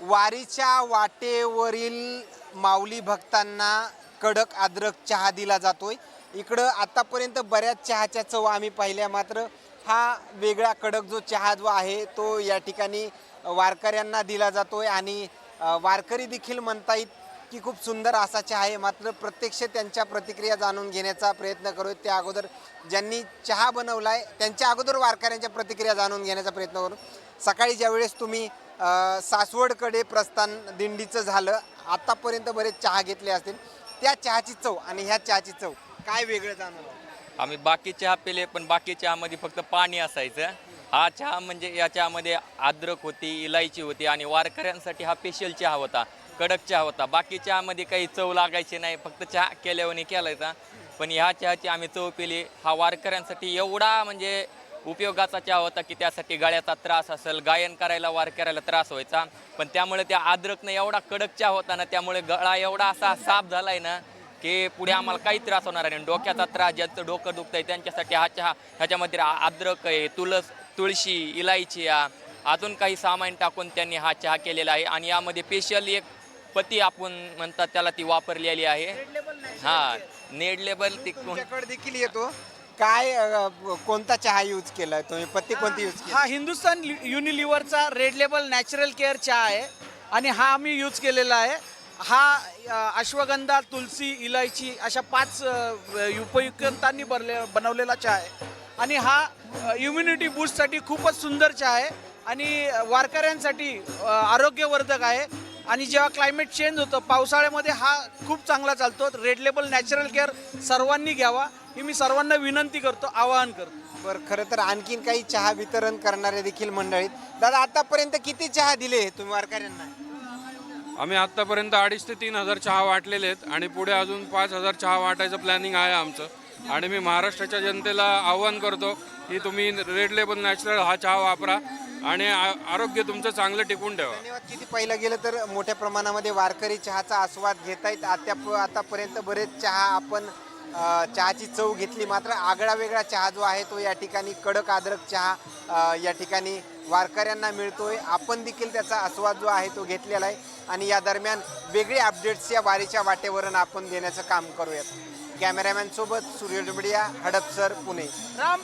वारीच्या वाटेवरील माऊली भक्तांना कडक अद्रक चहा दिला जातोय. इकडं आतापर्यंत बऱ्याच चहाच्या चव आम्ही पाहिल्या मात्र हा वेगळा कडक जो चहा जो आहे तो या ठिकाणी वारकऱ्यांना दिला जातोय आणि वारकरी देखील म्हणता येईल की खूप सुंदर असा चहा आहे. मात्र प्रत्यक्ष त्यांच्या प्रतिक्रिया जाणून घेण्याचा प्रयत्न करू त्या अगोदर ज्यांनी चहा बनवलाय त्यांच्या अगोदर वारकऱ्यांच्या प्रतिक्रिया जाणून घेण्याचा प्रयत्न करू. सकाळी ज्यावेळेस तुम्ही सासवडकडे प्रस्थान दिंडीचं झालं आतापर्यंत बरेच चहा घेतले असतील त्या चहाची चव आणि ह्या चहाची चव काय वेगळं जाणवलं आम्ही बाकी चहा पिले पण बाकी चहामध्ये फक्त पाणी असायचं. हा चहा म्हणजे या चहामध्ये अद्रक होती इलायची होती आणि वारकऱ्यांसाठी हा स्पेशल चहा होता कडक चहा होता. बाकी चहामध्ये काही चव लागायची नाही फक्त चहा केल्यावर केलायचा. पण ह्या चहाची आम्ही चव पिली हा वारकऱ्यांसाठी एवढा म्हणजे उपयोगाचा चहा होता की त्यासाठी गळ्याचा त्रास असेल गायन करायला वारकऱ्याला त्रास व्हायचा. पण त्यामुळे त्या आद्रकनं एवढा कडक चहा होता ना त्यामुळे गळा एवढा असा साफ झालाय ना की पुढे आम्हाला काही त्रास होणार नाही. डोक्याचा त्रास ज्यांचं डोकं दुखतंय त्यांच्यासाठी हा चहा ह्याच्यामध्ये आद्रक अद्रक आहे तुळस तुळशी इलायची अजून काही सामान टाकून त्यांनी हा चहा केलेला आहे. आणि यामध्ये स्पेशल एक पती आपण म्हणतात त्याला ती वापरलेली आहे. हा नेड लेबल ती देखील येतो. काय कोणता चहा यूज केलाय तुम्ही? पत्ती कोणती यूज केली? हा हिंदुस्तान युनिलिव्हरचा रेड लेबल नॅचरल केअर चहा आहे. आणि हा आम्ही यूज केलेला आहे. हा अश्वगंधा तुलसी इलायची अशा पाच उपयुक्तांनी बनले बनवलेला चहा आहे. आणि हा इम्युनिटी बूस्टसाठी खूपच सुंदर चहा आहे. आणि वारकऱ्यांसाठी आरोग्यवर्धक आहे. आणि जेव्हा क्लायमेट चेंज होतं पावसाळ्यामध्ये हा खूप चांगला चालतो. रेड लेबल नॅचरल केअर सर्वांनी घ्यावा. ही मी सर्वांना विनंती करतो आवाहन करतो. बरं खरं तर आणखीन काही चहा वितरण करणारे देखील मंडळीत दादा आतापर्यंत किती चहा दिले तुम्ही वारकऱ्यांना? आम्ही आत्तापर्यंत अडीच ते तीन हजार चहा वाटलेले आहेत. आणि पुढे अजून पाच हजार चहा वाटायचं प्लॅनिंग आहे आमचं. आणि मी महाराष्ट्राच्या जनतेला आव्हान करतो की तुम्ही रेड लेबल नॅचरल हा चहा वापरा आणि आ- आरोग्य तुमचं चांगलं टिकून ठेवा. किती पाहिलं गेलं तर मोठ्या प्रमाणामध्ये वारकरी चहाचा आस्वाद घेत आहेत आता आतापर्यंत बरेच चहा आपण चहाची चव घेतली मात्र आगळा वेगळा चहा जो आहे तो या ठिकाणी कडक अद्रक चहा या ठिकाणी वारकऱ्यांना मिळतोय. आपण देखील त्याचा आस्वाद जो आहे तो घेतलेला आहे आणि या दरम्यान वेगळे अपडेट्स या वारीच्या वाटेवरून आपण देण्याचं काम करूयात. कॅमेरामॅन सोबत सूर्य डुबडिया हडपसर पुणे. राम